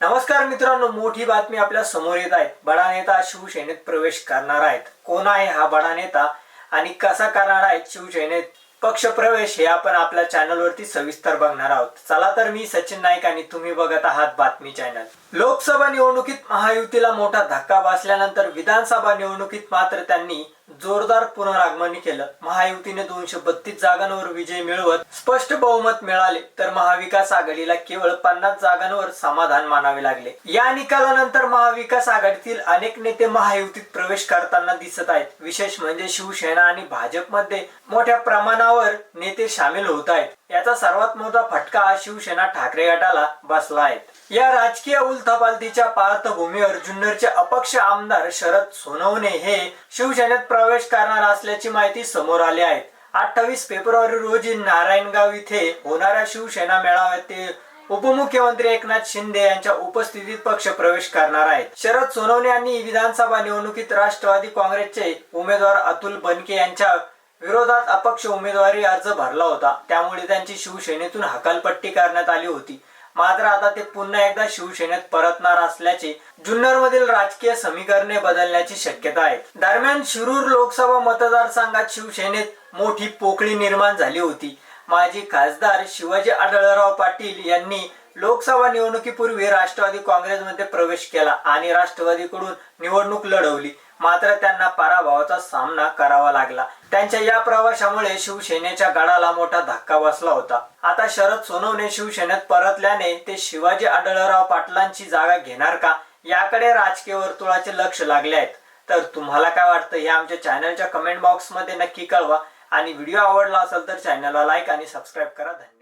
नमस्कार मित्रांनो मोठी बातमी आपल्यासमोर येत आहे. बडा नेता शिवसेनेत प्रवेश करणार आहेत. कोण आहे हा बडा नेता आणि कसा करणार आहे शिवसेनेत पक्ष प्रवेश हे आपण आपल्या चॅनलवरती सविस्तर बघणार आहोत. चला तर मी सचिन नाईक आणि तुम्ही बघत आहात बातमी चॅनल. लोकसभा निवडणुकीत महायुतीला मोठा धक्का बसल्यानंतर विधानसभा निवडणुकीत मात्र त्यांनी जोरदार पुनरागमन केलं. महायुतीने दोनशे बत्तीस जागांवर विजय मिळवत स्पष्ट बहुमत मिळाले तर महाविकास आघाडीला केवळ पन्नास जागांवर समाधान मानावे लागले. या निकालानंतर महाविकास आघाडीतील अनेक नेते महायुतीत प्रवेश करताना दिसत आहेत. विशेष म्हणजे शिवसेना आणि भाजपमध्ये मोठ्या प्रमाणावर नेते सामील होत आहेत. याचा सर्वात मोठा फटका शिवसेना ठाकरे गटाला बसला आहे. या राजकीय उलथापालथीच्या पार्श्वभूमीवर जुन्नरचे अपक्ष आमदार शरद सोनवणे हे शिवसेनेत प्रवेश करणार असल्याची माहिती समोर आली आहे. अठ्ठावीस फेब्रुवारी रोजी नारायणगाव इथे होणाऱ्या शिवसेना मेळाव्यात ते उपमुख्यमंत्री एकनाथ शिंदे यांच्या उपस्थितीत पक्ष प्रवेश करणार आहेत. शरद सोनवणे यांनी विधानसभा निवडणुकीत राष्ट्रवादी काँग्रेसचे उमेदवार अतुल बनके यांच्या विरोधात अपक्ष उमेदवारी अर्ज भरला होता. त्यामुळे त्यांची शिवसेनेतून हकालपट्टी करण्यात आली होती. मात्र आता ते पुन्हा एकदा शिवसेनेत परतणार असल्याचे जुन्नर मधील राजकीय समीकरणे बदलण्याची शक्यता आहे. दरम्यान शिरूर लोकसभा मतदारसंघात शिवसेनेत मोठी पोकळी निर्माण झाली होती. माजी खासदार शिवाजी आढळराव पाटील यांनी लोकसभा निवडणुकीपूर्वी राष्ट्रवादी काँग्रेसमध्ये प्रवेश केला आणि राष्ट्रवादीकडून निवडणूक लढवली. मात्र त्यांना पराभवाचा सामना करावा लागला. त्यांच्या या प्रवाशामुळे शिवसेनेच्या गडाला मोठा धक्का बसला होता. आता शरद सोनवणे शिवसेनेत परतल्याने ते शिवाजी आढळराव पाटलांची जागा घेणार का? याकडे राजकीय वर्तुळाचे लक्ष लागले आहेत. तर तुम्हाला काय वाटतं हे आमच्या चॅनलच्या कमेंट बॉक्समध्ये नक्की कळवा. आणि व्हिडिओ आवडला असेल तर चॅनलला लाईक आणि सबस्क्राईब करा. धन्यवाद.